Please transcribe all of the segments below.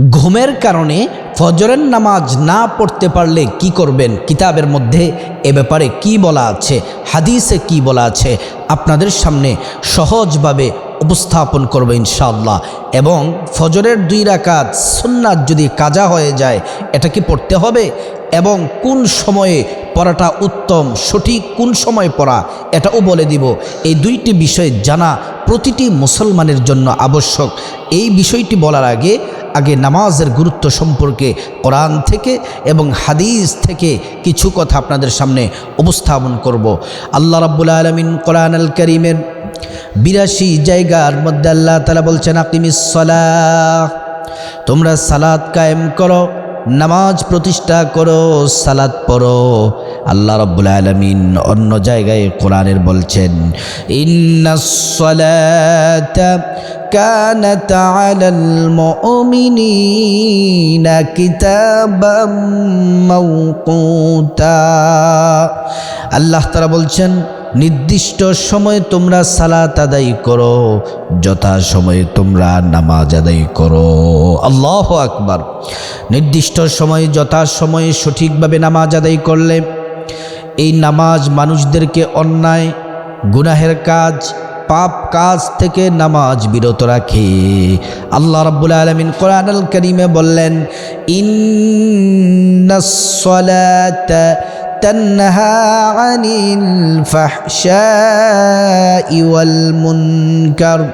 ঘুমের কারণে ফজরের নামাজ না পড়তে পারলে কি করবেন? কিতাবের মধ্যে এ ব্যাপারে কি বলা আছে? হাদিসে কি বলা আছে? আপনাদের সামনে সহজভাবে উপস্থাপন করবে ইনশাআল্লাহ। এবং ফজরের দুই রাকাত সুন্নাত যদি কাজা হয়ে যায়, এটা কি পড়তে হবে? এবং কোন সময়ে পড়াটা উত্তম, সঠিক কোন সময় পড়া, এটাও বলে দিব। এই দুইটি বিষয় জানা প্রতিটি মুসলমানের জন্য আবশ্যক। এই বিষয়টি বলার আগে আগে নামাজের গুরুত্ব সম্পর্কে কোরআন থেকে এবং হাদিস থেকে কিছু কথা আপনাদের সামনে উপস্থাপন করব। আল্লাহ রাব্বুল আলমিন কোরআন আল করিমের বিরাশি জায়গার মধ্যে আল্লাহ তালা বলছেন, আকিমিস তোমরা সালাদ কায়েম করো। নামাজ প্রতিষ্ঠা করো সালাদ পড়ো আল্লাহ রব্বুল আলমিন অন্য জায়গায় কোরআনের বলছেন ইন্নাসলাতা كانت على المؤمنين كتابا موقوتا আল্লাহ তারা বলছেন নির্দিষ্ট সময়ে তোমরা সালাত আদায় করো, যথা সময়ে তোমরা নামাজ আদায় করো। আল্লাহ আকবার। নির্দিষ্ট সময়ে, যথা সময়ে সঠিকভাবে নামাজ আদায় করলে এই নামাজ মানুষদেরকে অন্যায়, গুনাহের কাজ, পাপ কাজ থেকে নামাজ বিরত রাখে। আল্লাহ রাব্বুল আলামিন কোরআন আল করিমে বললেন তানহা আনিল ফাহশাই ওয়াল মুনকার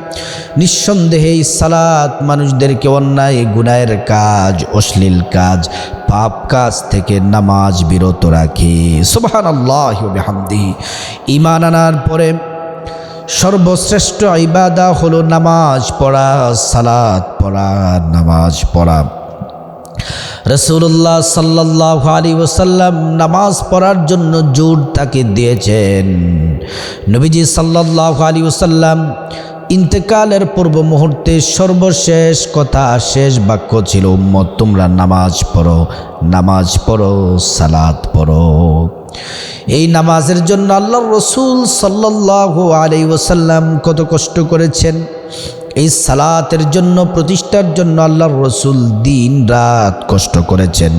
নিঃসন্দেহে এই সালাত মানুষদেরকে অন্যায়, গুনাহের কাজ, অশ্লীল কাজ, পাপ কাজ থেকে নামাজ বিরত রাখে। সুবহানাল্লাহি ওয়া বিহামদিহি। ঈমান আনার পরে সর্বশ্রেষ্ঠ ইবাদা হলো নামাজ পড়া, সালাত পড়া, নামাজ পড়া। রসুল্লাহ সাল্লাহ আলী ওসাল্লাম নামাজ পড়ার জন্য জোর তাকে দিয়েছেন। নবীজি সাল্লাহ আলী ওসাল্লাম ইন্তেকালের পূর্ব মুহূর্তে সর্বশেষ কথা, শেষ বাক্য ছিল, উম্মত, তোমরা নামাজ পড়ো নামাজ পড়ো, সালাত পড়ো। এই নামাজের জন্য আল্লাহ রসুল সাল্লাহ আলী ওসাল্লাম কত কষ্ট করেছেন? এই সালাতের জন্য, প্রতিষ্ঠার জন্য আল্লাহর রসুল দিন রাত কষ্ট করেছেন।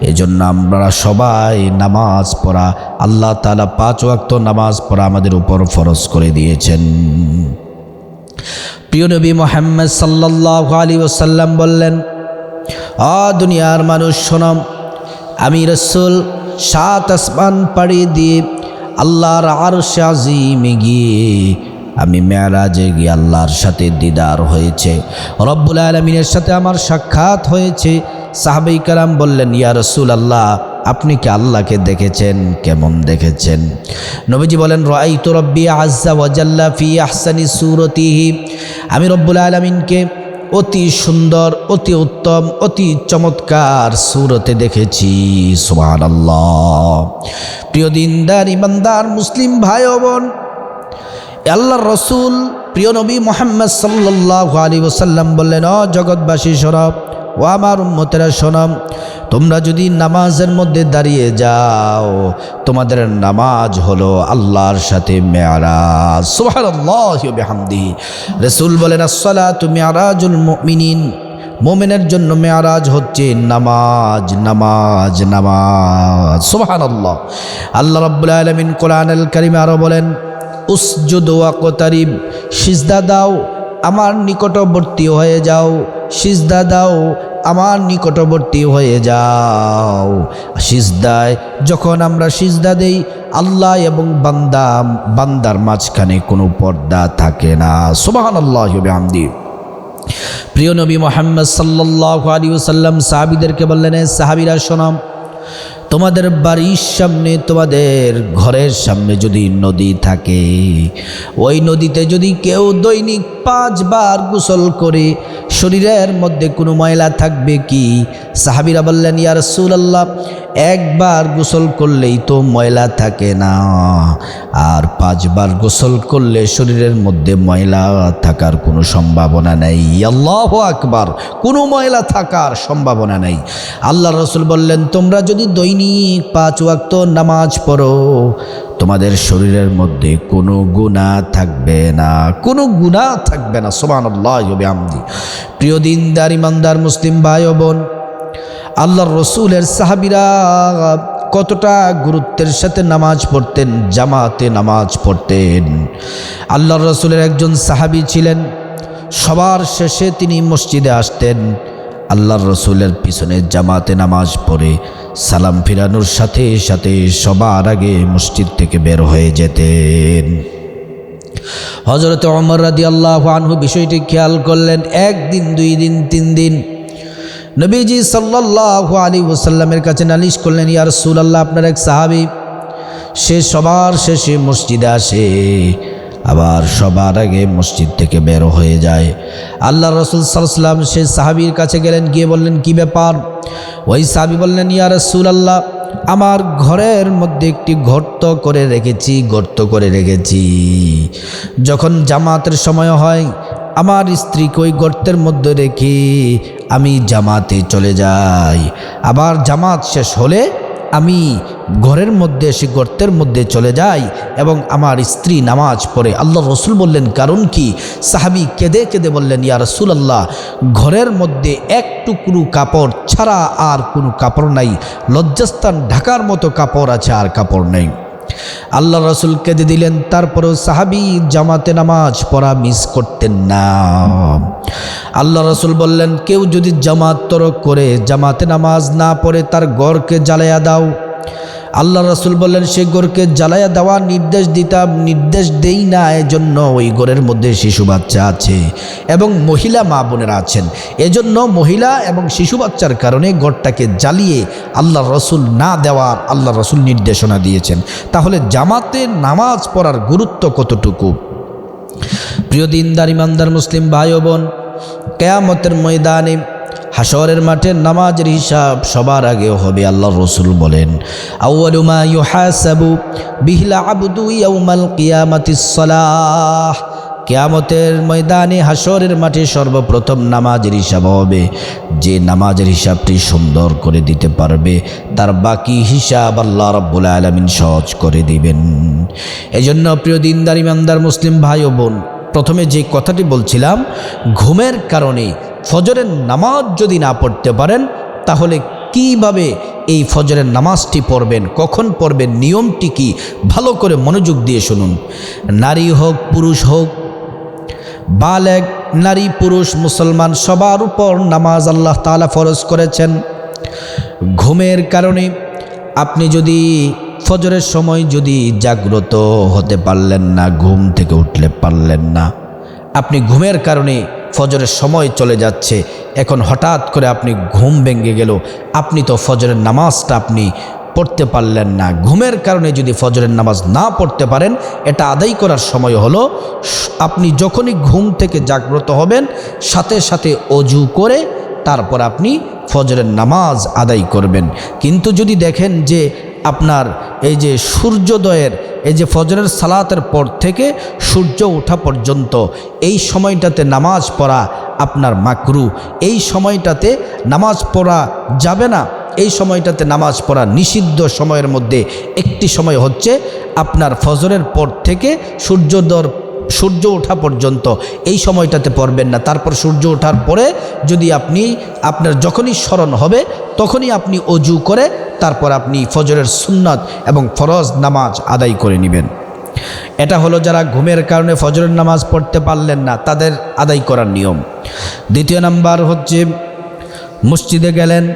এজন্য আমরা সবাই নামাজ পড়া, আল্লাহ তালা পাঁচ ওয়াক্ত নামাজ পড়া আমাদের উপর ফরজ করে দিয়েছেন। প্রিয় নবী মোহাম্মদ সাল্লাহ আলী ওসাল্লাম বললেন, আ দুনিয়ার মানুষ শোনম আমি রসুল সাত আসমান পাড়ি দিয়ে আল্লাহর আর আজিমে গিয়ে আমি মেয়ারাজে গিয়ে আল্লাহর সাথে দিদার হয়েছে। রব্বুল আলমিনের সাথে আমার সাক্ষাৎ হয়েছে। সাহাবাই কালাম বললেন, ইয়া রসুল আল্লাহ আপনি কি আল্লাহকে দেখেছেন? কেমন দেখেছেন? নবীজি বলেন রাই তো রব্বি আজ্জা ওয়াজাল্লা ফি আহসানি সুরতিহি। আমি রব্বুল আলমিনকে অতি সুন্দর, অতি উত্তম, অতি চমৎকার সুরতে দেখেছি। সুবাহ আল্লাহ প্রিয় দিনদার, ইমানদার, মুসলিম ভাই বোন আল্লাহ রসুল প্রিয় নবী মোহাম্মদ সাল্লাহ আলী ওসাল্লাম বললেন অ জগৎবাসী সরব ও আমার উম্মতেরা শোনম তোমরা যদি নামাজের মধ্যে দাঁড়িয়ে যাও, তোমাদের নামাজ হলো আল্লাহর সাথে মেয়ারাজ। সুবহানাল্লাহি রসুল বলেন আসসালা তুমি আরাজুল মুমিনিন, মোমেনের জন্য মেয়ারাজ হচ্ছে নামাজ নামাজ নামাজ। সুবহানাল্লাহ। আল্লাহ আল্লাহ রাব্বুল আলমিন কোরআন আল করিম আরও বলেন উসজুদ ওয়াকতারিব সিজদা দাও, আমার নিকটবর্তী হয়ে যাও। সিজদা দাও, আমার নিকটবর্তী হয়ে যাও। সিজদায় যখন আমরা সিজদা দেই, আল্লাহ এবং বান্দা, বান্দার মাঝখানে কোনো পর্দা থাকে না। সুবাহান আল্লাহ আমদি প্রিয় নবী মোহাম্মদ সাল্লাহ আলী সাল্লাম সাহাবিদেরকে বললেন সাহাবিরা শোনাম তোমাদের বাড়ির সামনে, তোমাদের ঘরের সামনে যদি নদী থাকে, ওই নদীতে যদি কেউ দৈনিক পাঁচবার গোসল করে, শরীরের মধ্যে কোনো ময়লা থাকবে কি? সাহাবিরা বললেন ইয়ার আল্লাহ একবার গোসল করলেই তো ময়লা থাকে না। আর পাঁচবার গোসল করলে শরীরের মধ্যে ময়লা থাকার কোনো সম্ভাবনা নেই। আল্লাহ আকবার, কোনো ময়লা থাকার সম্ভাবনা নেই। আল্লাহ রসুল বললেন, তোমরা যদি দৈনিক পাঁচ ওয়াক্ত নামাজ পড়ো, তোমাদের শরীরের মধ্যে কোনো গুণা থাকবে না। কোনো গুণা থাকবে না সোমান আমদি প্রিয় দিনদার, ইমানদার মুসলিম ভাই বোন, আল্লাহর রসুলের সাহাবিরা কতটা গুরুত্বের সাথে নামাজ পড়তেন, জামাতে নামাজ পড়তেন। আল্লাহর রসুলের একজন সাহাবি ছিলেন। সবার শেষে তিনি মসজিদে আসতেন। আল্লাহর রসুলের পিছনে জামাতে নামাজ পড়ে, সালাম ফিরানোর সাথে সাথে সবার আগে মসজিদ থেকে বের হয়ে যেতেন। হজরত অমর রাদি আল্লাহ আনহু বিষয়টি খেয়াল করলেন, একদিন, দুই দিন, তিন দিন। নবীজি সাল্লাহ আলী ওসাল্লামের কাছে নালিশ করলেন ইয়ার সুল আল্লাহ আপনার এক সাহাবি, সে সবার শেষে মসজিদে আসে। আবার সবার আগে মসজিদ থেকে বের হয়ে যায়। আল্লাহ রসুল সাল্লাম সে সাহাবির কাছে গেলেন, গিয়ে বললেন, কি ব্যাপার? ওই সাহাবি বললেন, ইয়া রসুল আল্লাহ আমার ঘরের মধ্যে একটি গর্ত করে রেখেছি, গর্ত করে রেখেছি। যখন জামাতের সময় হয়, আমার স্ত্রীকে ওই গর্তের মধ্যে রেখে আমি জামাতে চলে যাই। আবার জামাত শেষ হলে আমি ঘরের মধ্যে এসে গর্তের মধ্যে চলে যাই এবং আমার স্ত্রী নামাজ পড়ে। আল্লাহ রসুল বললেন, কারণ কি? সাহাবি কেঁদে কেঁদে বললেন, ইয়া রসুল আল্লাহ ঘরের মধ্যে এক টুকরু কাপড় ছাড়া আর কোনো কাপড় নাই। লজ্জাস্থান ঢাকার মতো কাপড় আছে আর কাপড় নেই। আল্লাহ রসুল কেঁদে দিলেন, তারপরেও সাহাবি জামাতে নামাজ পড়া মিস করতেন না। আল্লাহ রসুল বললেন, কেউ যদি জামাত তরক করে, জামাতে নামাজ না পড়ে তার গড়কে জ্বালাইয়া দাও। আল্লাহ রসুল বললেন, সে গোরকে জ্বালাইয়া দেওয়ার নির্দেশ দিতাম নির্দেশ দেই না, এজন্য ওই গোরের মধ্যে শিশু বাচ্চা আছে এবং মহিলা মা বোনেরা আছেন। এজন্য মহিলা এবং শিশু বাচ্চার কারণে গড়টাকে জ্বালিয়ে আল্লাহ রসুল না দেওয়ার আল্লাহ রসুল নির্দেশনা দিয়েছেন। তাহলে জামাতে নামাজ পড়ার গুরুত্ব কতটুকু? প্রিয় দিনদার, ইমানদার, মুসলিম ভাই বোন, কেয়ামতের ময়দানে হাসরের মাঠে নামাজের হিসাব সবার আগেও হবে আল্লাহ রসুল বলেন। কেয়ামতের ময়দানে হাসরের মাঠে সর্বপ্রথম নামাজের হিসাব হবে। যে নামাজের হিসাবটি সুন্দর করে দিতে পারবে, তার বাকি হিসাব আল্লাহ রব্বুল আলমিন সহজ করে দিবেন। এজন্য প্রিয় দিনদার, ইমানদার, মুসলিম ভাই ও বোন, প্রথমে যে কথাটি বলছিলাম, ঘুমের কারণে ফজরের নামাজ যদি না পড়তে পারেন, তাহলে কীভাবে এই ফজরের নামাজটি পড়বেন? কখন পড়বেন? নিয়মটি কি? ভালো করে মনোযোগ দিয়ে শুনুন। নারী হোক, পুরুষ হোক, বালেক, নারী, পুরুষ, মুসলমান, সবার উপর নামাজ আল্লাহ তালা ফরজ করেছেন। ঘুমের কারণে আপনি যদি ফজরের সময় যদি জাগ্রত হতে পারলেন না, ঘুম থেকে উঠলে পারলেন না, আপনি ঘুমের কারণে ফজরের সময় চলে যাচ্ছে। এখন হঠাৎ করে আপনি ঘুম ভেঙে গেল। আপনি তো ফজরের নামাজটা আপনি পড়তে পারলেন না। ঘুমের কারণে যদি ফজরের নামাজ না পড়তে পারেন, এটা আদায় করার সময় হলো, আপনি যখনই ঘুম থেকে জাগ্রত হবেন, সাথে সাথে অজু করে তারপর আপনি ফজরের নামাজ আদায় করবেন। কিন্তু যদি দেখেন যে আপনার এই যে সূর্যোদয়ের এই যে ফজরের সালাতের পর থেকে সূর্য ওঠা পর্যন্ত, এই সময়টাতে নামাজ পড়া আপনার মাকরু। এই সময়টাতে নামাজ পড়া যাবে না। এই সময়টাতে নামাজ পড়া নিষিদ্ধ সময়ের মধ্যে একটি সময় হচ্ছে আপনার ফজরের পর থেকে সূর্যোদয় সূর্য ওঠা পর্যন্ত। এই সময়টাতে পড়বেন না। তারপর সূর্য ওঠার পরে যদি আপনি, আপনার যখনই স্মরণ হবে, তখনই আপনি অজু করে তারপর আপনি ফজরের সুন্নত এবং ফরজ নামাজ আদায় করে নেবেন। এটা হলো যারা ঘুমের কারণে ফজরের নামাজ পড়তে পারলেন না, তাদের আদায় করার নিয়ম। দ্বিতীয় নাম্বার হচ্ছে, মসজিদে গেলেন,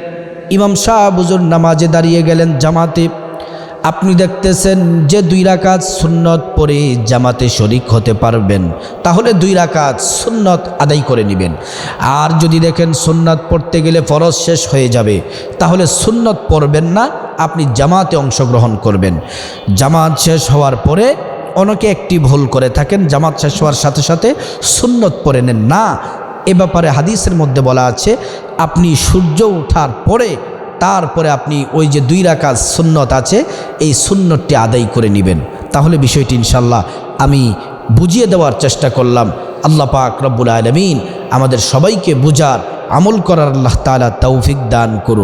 ইমাম শাহ বুজুর নামাজে দাঁড়িয়ে গেলেন জামাতে। আপনি দেখতেছেন যে দুই রাকাত সুন্নত পরে জামাতে শরিক হতে পারবেন, তাহলে দুই রাকাত সুন্নত আদায় করে নেবেন। আর যদি দেখেন সুন্নত পড়তে গেলে ফরজ শেষ হয়ে যাবে, তাহলে সুন্নত পড়বেন না, আপনি জামাতে অংশগ্রহণ করবেন। জামাত শেষ হওয়ার পরে অনেকে একটি ভুল করে থাকেন, জামাত শেষ হওয়ার সাথে সাথে সুন্নত পরে নেন। না, এ ব্যাপারে হাদিসের মধ্যে বলা আছে, আপনি সূর্য ওঠার পরে তারপরে আপনি ওই যে দুই রাকাত সুন্নত আছে, এই সুন্নতটি আদায় করে নেবেন। তাহলে বিষয়টি ইনশাল্লাহ আমি বুঝিয়ে দেওয়ার চেষ্টা করলাম। আল্লাহ পাক রব্বুল আলমিন আমাদের সবাইকে বুঝার, আমল করার আল্লাহ তালা তৌফিক দান করুন।